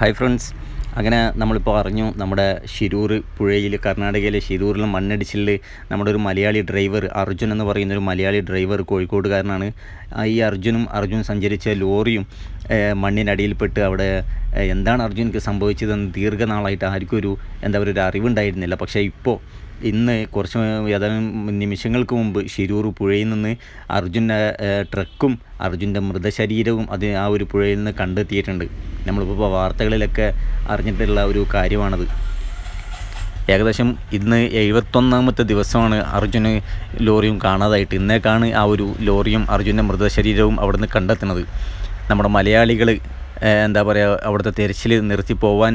Hi friends അങ്ങനെ നമ്മളിപ്പോൾ അറിഞ്ഞു നമ്മുടെ ഷിരൂർ പുഴയിൽ കർണാടകയിലെ ശിരൂരിലെ മണ്ണിടിച്ചിലിൽ നമ്മുടെ ഒരു മലയാളി ഡ്രൈവർ അർജുൻ എന്ന് പറയുന്ന ഒരു മലയാളി ഡ്രൈവർ കോഴിക്കോടുകാരനാണ്. ഈ അർജുനും അർജുൻ സഞ്ചരിച്ച ലോറിയും മണ്ണിനടിയിൽപ്പെട്ട് അവിടെ എന്താണ് അർജുനക്ക് സംഭവിച്ചതെന്ന് ദീർഘനാളായിട്ട് ആർക്കും ഒരു എന്താ പറയുക ഒരു അറിവുണ്ടായിരുന്നില്ല. പക്ഷേ ഇപ്പോൾ ഇന്ന് കുറച്ച് ഏതാനും നിമിഷങ്ങൾക്ക് മുമ്പ് ശിരൂർ പുഴയിൽ നിന്ന് അർജുന്റെ ട്രക്കും അർജുന്റെ മൃതശരീരവും അത് ആ ഒരു പുഴയിൽ നിന്ന് കണ്ടെത്തിയിട്ടുണ്ട്. നമ്മളിപ്പോൾ വാർത്തകളിലൊക്കെ അറിഞ്ഞിട്ടുള്ള ഒരു കാര്യമാണത്. ഏകദേശം ഇന്ന് എഴുപത്തൊന്നാമത്തെ ദിവസമാണ് അർജുന് ലോറിയും കാണാതായിട്ട്. ഇന്നേക്കാണ് ആ ഒരു ലോറിയും അർജുന്റെ മൃതശരീരവും അവിടുന്ന് കണ്ടെത്തുന്നത്. നമ്മുടെ മലയാളികൾ എന്താ പറയുക അവിടുത്തെ തെരച്ചിൽ നിർത്തി പോവാൻ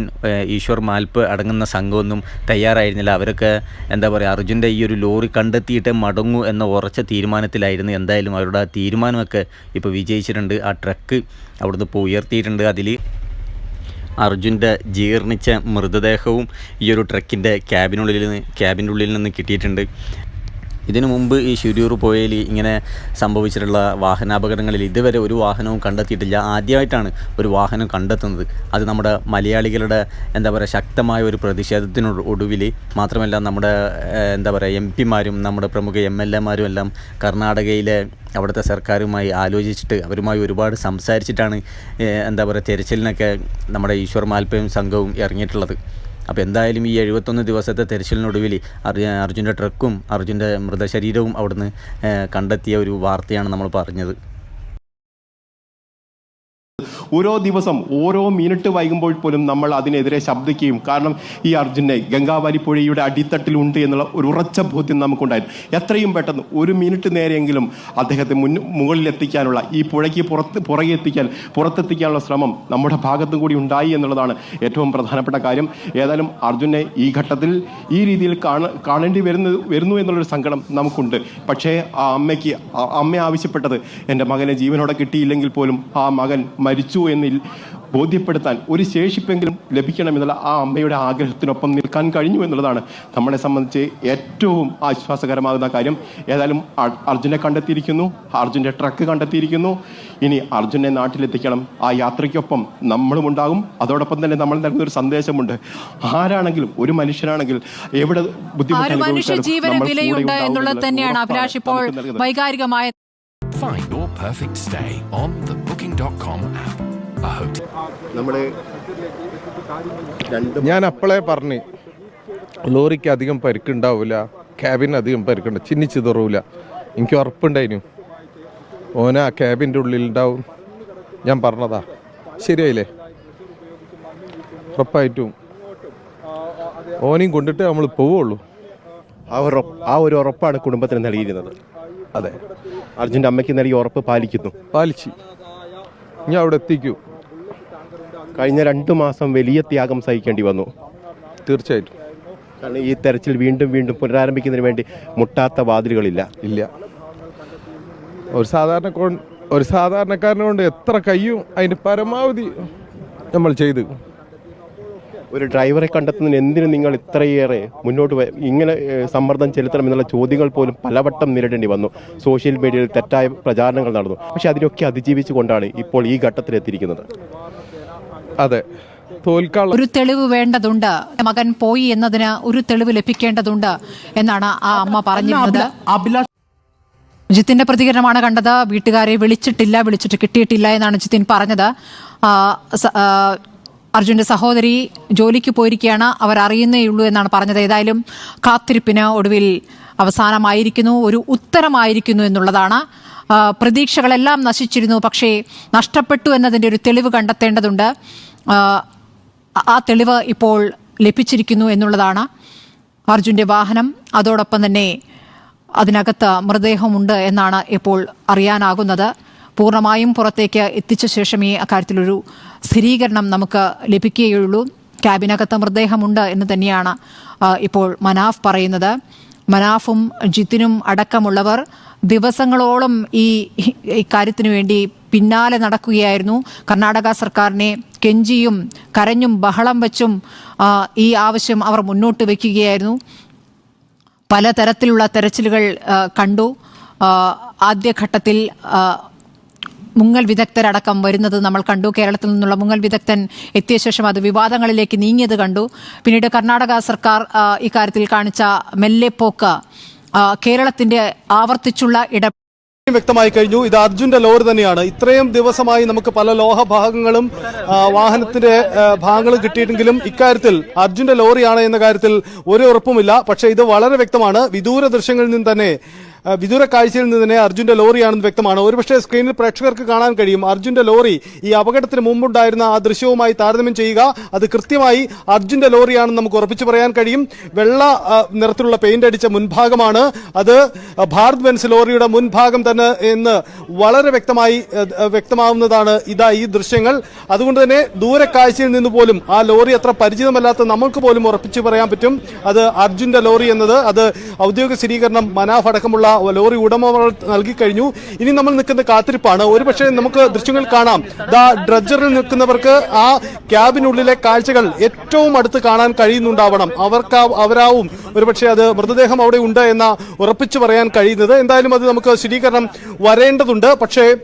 ഈശ്വർ മാൽപ്പ് അടങ്ങുന്ന സംഘമൊന്നും തയ്യാറായിരുന്നില്ല. അവരൊക്കെ എന്താ പറയുക അർജുന്റെ ഈ ഒരു ലോറി കണ്ടെത്തിയിട്ട് മടങ്ങൂ എന്ന ഉറച്ച തീരുമാനത്തിലായിരുന്നു. എന്തായാലും അവരുടെ ആ തീരുമാനമൊക്കെ ഇപ്പോൾ വിജയിച്ചിട്ടുണ്ട്. ആ ട്രക്ക് അവിടുന്ന് ഇപ്പോൾ ഉയർത്തിയിട്ടുണ്ട്. അതിൽ അർജുന്റെ ജീർണിച്ച മൃതദേഹവും ഈ ഒരു ട്രക്കിന്റെ ക്യാബിനുള്ളിൽ നിന്ന് ക്യാബിന്റെ ഉള്ളിൽ നിന്ന് കിട്ടിയിട്ടുണ്ട്. ഇതിനു മുമ്പ് ഈ ശുരൂർ പുഴയിൽ ഇങ്ങനെ സംഭവിച്ചിട്ടുള്ള വാഹനാപകടങ്ങളിൽ ഇതുവരെ ഒരു വാഹനവും കണ്ടെത്തിയിട്ടില്ല. ആദ്യമായിട്ടാണ് ഒരു വാഹനം കണ്ടെത്തുന്നത്. അത് നമ്മുടെ മലയാളികളുടെ എന്താ പറയുക ശക്തമായ ഒരു പ്രതിഷേധത്തിന് ഒടുവിൽ മാത്രമല്ല നമ്മുടെ എന്താ പറയുക എം പിമാരും നമ്മുടെ പ്രമുഖ എം എൽ എമാരും എല്ലാം കർണാടകയിലെ അവിടുത്തെ സർക്കാരുമായി ആലോചിച്ചിട്ട് അവരുമായി ഒരുപാട് സംസാരിച്ചിട്ടാണ് എന്താ പറയുക തെരച്ചിലിനൊക്കെ നമ്മുടെ ഈശ്വർ മാൽപ്പയും സംഘവും ഇറങ്ങിയിട്ടുള്ളത്. അപ്പോൾ എന്തായാലും ഈ എഴുപത്തൊന്ന് ദിവസത്തെ തെരച്ചിലിനൊടുവിൽ അർജു അർജുന്റെ ട്രക്കും അർജുന്റെ മൃതശരീരവും അവിടുന്ന് കണ്ടെത്തിയ ഒരു വാർത്തയാണ് നമ്മൾ പറഞ്ഞത്. ഓരോ ദിവസം ഓരോ മിനിറ്റ് വൈകുമ്പോൾ പോലും നമ്മൾ അതിനെതിരെ ശബ്ദിക്കുകയും കാരണം ഈ അർജുനെ ഗംഗാവാലി പുഴയുടെ അടിത്തട്ടിലുണ്ട് എന്നുള്ള ഒരു ഉറച്ച ബോധ്യം നമുക്കുണ്ടായിരുന്നു. എത്രയും പെട്ടെന്ന് ഒരു മിനിറ്റ് നേരെയെങ്കിലും അദ്ദേഹത്തെ മുകളിൽ എത്തിക്കാനുള്ള ഈ പുഴയ്ക്ക് പുറത്ത് പുറകെ എത്തിക്കാൻ പുറത്തെത്തിക്കാനുള്ള ശ്രമം നമ്മുടെ ഭാഗത്തും കൂടി ഉണ്ടായി എന്നുള്ളതാണ് ഏറ്റവും പ്രധാനപ്പെട്ട കാര്യം. ഏതായാലും അർജുനെ ഈ ഘട്ടത്തിൽ ഈ രീതിയിൽ കാണ കാണേണ്ടി വരുന്നു വരുന്നു എന്നുള്ളൊരു സങ്കടം നമുക്കുണ്ട്. പക്ഷേ ആ അമ്മയ്ക്ക് അമ്മ ആവശ്യപ്പെട്ടത് എന്റെ മകനെ ജീവനോടെ കിട്ടിയില്ലെങ്കിൽ പോലും ആ മകൻ മരിച്ചു. എന്നിൽ ബോധ്യപ്പെടുത്താൻ ഒരു ശേഷിപ്പെങ്കിലും ലഭിക്കണമെന്നുള്ള ആ അമ്മയുടെ ആഗ്രഹത്തിനൊപ്പം നിൽക്കാൻ കഴിഞ്ഞു എന്നുള്ളതാണ് നമ്മളെ സംബന്ധിച്ച് ഏറ്റവും ആശ്വാസകരമാകുന്ന കാര്യം. ഏതായാലും അർ- അർജുനെ കണ്ടെത്തിയിരിക്കുന്നു അർജുന്റെ ട്രക്ക് കണ്ടെത്തിയിരിക്കുന്നു. ഇനി അർജുനെ നാട്ടിലെത്തിക്കണം. ആ യാത്രയ്ക്കൊപ്പം നമ്മളും ഉണ്ടാകും. അതോടൊപ്പം തന്നെ നമ്മൾ നൽകുന്ന ഒരു സന്ദേശമുണ്ട്. ആരാണെങ്കിലും ഒരു മനുഷ്യനാണെങ്കിൽ എവിടെ ആ ബുദ്ധിമുട്ട് Find your perfect stay on the Booking.com app. Hotel. രണ്ട് ഞാൻ അപ്പോളേ പറഞ്ഞു ലോറിക്ക് അധികം പരിക്കുണ്ടാവില്ല ക്യാബിന് അധികം പരിക്കുണ്ട് ചിന്നി തുറവില്ല എനിക്ക് ഉറപ്പുണ്ടായിരുന്നു ഓന ആ ക്യാബിന്റെ ഉള്ളിൽ ഉണ്ടാവും ഞാൻ പറഞ്ഞതാ. ശരിയായില്ലേ? ഉറപ്പായിട്ടും. ഓനെയും കൊണ്ടിട്ട് നമ്മൾ പോവുള്ളൂ. ആ ഒരു ഉറപ്പ്- ആ ഒരു ഉറപ്പാണ് കുടുംബത്തിന് നൽകിയിരുന്നത്. അതെ. അർജുന്റെ അമ്മയ്ക്ക് നൽകിയ ഉറപ്പ് പാലിക്കുന്നു. പാലിച്ചു. ഞാൻ അവിടെ എത്തിക്കൂ. കഴിഞ്ഞ രണ്ട് മാസം വലിയ ത്യാഗം സഹിക്കേണ്ടി വന്നു. തീർച്ചയായിട്ടും. കാരണം ഈ തെരച്ചിൽ വീണ്ടും വീണ്ടും പുനരാരംഭിക്കുന്നതിന് വേണ്ടി മുട്ടാത്ത വാതിലുകളില്ല. ഇല്ല. ഒരു സാധാരണ ഒരു സാധാരണക്കാരനെ കൊണ്ട് എത്ര കയ്യും അതിന് പരമാവധി നമ്മൾ ചെയ്തു. ഒരു ഡ്രൈവറെ കണ്ടെത്തുന്നതിന് എന്തിനു നിങ്ങൾ ഇത്രയേറെ മുന്നോട്ട് ഇങ്ങനെ സമ്മർദ്ദം ചെലുത്തണം എന്നുള്ള ചോദ്യങ്ങൾ പോലും പലവട്ടം നേരിടേണ്ടി വന്നു. സോഷ്യൽ മീഡിയയിൽ തെറ്റായ പ്രചാരണങ്ങൾ നടന്നു. പക്ഷെ അതിനൊക്കെ അതിജീവിച്ചുകൊണ്ടാണ് ഇപ്പോൾ ഈ ഘട്ടത്തിലെത്തിയിരിക്കുന്നത്. അതെ. തോൽക്കാനുള്ള ഒരു തെളിവ് വേണ്ടതുണ്ട്. മകൻ പോയി എന്നതിന് ഒരു തെളിവ് ലഭിക്കേണ്ടതുണ്ട് എന്നാണ് ആ അമ്മ പറഞ്ഞിരുന്നത്. ജിത്തിന്റെ പ്രതികരണമാണ് കണ്ടത്. വീട്ടുകാരെ വിളിച്ചിട്ടില്ല വിളിച്ചിട്ട് കിട്ടിയിട്ടില്ല എന്നാണ് ജിത്തിൻ പറഞ്ഞത്. അർജുന്റെ സഹോദരി ജോലിക്ക് പോയിരിക്കുകയാണ്. അവർ അറിയുന്നേയുള്ളൂ എന്നാണ് പറഞ്ഞത്. ഏതായാലും കാത്തിരിപ്പിന് ഒടുവിൽ അവസാനമായിരിക്കുന്നു. ഒരു ഉത്തരമായിരിക്കുന്നു എന്നുള്ളതാണ്. പ്രതീക്ഷകളെല്ലാം നശിച്ചിരുന്നു. പക്ഷേ നഷ്ടപ്പെട്ടു എന്നതിന്റെ ഒരു തെളിവ് കണ്ടെത്തേണ്ടതുണ്ട്. ആ, തെളിവ് ഇപ്പോൾ ലഭിച്ചിരിക്കുന്നു എന്നുള്ളതാണ് അർജുന്റെ വാഹനം. അതോടൊപ്പം തന്നെ അതിനകത്ത് മൃതദേഹമുണ്ട് എന്നാണ് ഇപ്പോൾ അറിയാനാകുന്നത്. പൂർണമായും പുറത്തേക്ക് എത്തിച്ച ശേഷമേ അക്കാര്യത്തിലൊരു സ്ഥിരീകരണം നമുക്ക് ലഭിക്കുകയുള്ളൂ. ക്യാബിനകത്ത് മൃതദേഹമുണ്ട് എന്ന് തന്നെയാണ് ഇപ്പോൾ മനാഫ് പറയുന്നത്. മനാഫും ജിത്തിനും അടക്കമുള്ളവർ ദിവസങ്ങളോളം ഈ ഇക്കാര്യത്തിനു വേണ്ടി പിന്നാലെ നടക്കുകയായിരുന്നു. കർണാടക സർക്കാരിനെ കെഞ്ചിയും കരഞ്ഞും ബഹളം വച്ചും ഈ ആവശ്യം അവർ മുന്നോട്ട് വയ്ക്കുകയായിരുന്നു. പലതരത്തിലുള്ള തെരച്ചിലുകൾ കണ്ടു. ആദ്യഘട്ടത്തിൽ മുങ്ങൽ വിദഗ്ധരടക്കം വരുന്നത് നമ്മൾ കണ്ടു. കേരളത്തിൽ നിന്നുള്ള മുങ്ങൽ വിദഗ്ധൻ എത്തിയ ശേഷം അത് വിവാദങ്ങളിലേക്ക് നീങ്ങിയത് കണ്ടു. പിന്നീട് കർണാടക സർക്കാർ ഇക്കാര്യത്തിൽ കാണിച്ച മെല്ലെപ്പോക്ക് കേരളത്തിന്റെ ആവർത്തിച്ചുള്ള ഇട വ്യക്തമായി കഴിഞ്ഞു. ഇത് അർജുന്റെ ലോറി തന്നെയാണ്. ഇത്രയും ദിവസമായി നമുക്ക് പല ലോഹ ഭാഗങ്ങളും വാഹനത്തിന്റെ ഭാഗങ്ങളും കിട്ടിയിട്ടെങ്കിലും ഇക്കാര്യത്തിൽ അർജുന്റെ ലോറിയാണ് എന്ന കാര്യത്തിൽ ഒരു ഉറപ്പുമില്ല. പക്ഷേ ഇത് വളരെ വ്യക്തമാണ്. വിദൂര ദൃശ്യങ്ങളിൽ നിന്ന് തന്നെ വിദൂര കാഴ്ചയിൽ നിന്ന് തന്നെ അർജുന്റെ ലോറിയാണെന്ന് വ്യക്തമാണ്. ഒരുപക്ഷെ സ്ക്രീനിൽ പ്രേക്ഷകർക്ക് കാണാൻ കഴിയും. അർജുന്റെ ലോറി ഈ അപകടത്തിന് മുമ്പുണ്ടായിരുന്ന ആ ദൃശ്യവുമായി താരതമ്യം ചെയ്യുക. അത് കൃത്യമായി അർജുന്റെ ലോറിയാണെന്ന് നമുക്ക് ഉറപ്പിച്ചു പറയാൻ കഴിയും. വെള്ള നിറത്തിലുള്ള പെയിന്റ് അടിച്ച മുൻഭാഗമാണ് അത്. ഭാരത് ബെൻസ് ലോറിയുടെ മുൻഭാഗം തന്നെ എന്ന് വളരെ വ്യക്തമായി വ്യക്തമാവുന്നതാണ് ഇതാ ഈ ദൃശ്യങ്ങൾ. അതുകൊണ്ട് തന്നെ ദൂരക്കാഴ്ചയിൽ നിന്ന് പോലും ആ ലോറി അത്ര പരിചിതമല്ലാത്ത നമുക്ക് പോലും ഉറപ്പിച്ചു പറയാൻ പറ്റും. അത് അർജുന്റെ ലോറി എന്നത്. അത് ഔദ്യോഗിക സ്ഥിരീകരണം മനാഫ് അടക്കമുള്ള ലോറി ഉടമകൾ നൽകി കഴിഞ്ഞു. ഇനി നമ്മൾ നിൽക്കുന്ന കാത്തിരിപ്പാണ്. ഒരുപക്ഷെ നമുക്ക് ദൃശ്യങ്ങൾ കാണാം. ദാ ഡ്രഡ്ജറിൽ നിൽക്കുന്നവർക്ക് ആ ക്യാബിനുള്ളിലെ കാഴ്ചകൾ ഏറ്റവും അടുത്ത് കാണാൻ കഴിയുന്നുണ്ടാവണം. അവർക്ക് അവരാവും. ഒരുപക്ഷെ അത് മൃതദേഹം അവിടെ ഉണ്ട് എന്ന ഉറപ്പിച്ചു പറയാൻ കഴിയുന്നത്. എന്തായാലും അത് നമുക്ക് സ്ഥിരീകരണം വരേണ്ടതുണ്ട്. പക്ഷേ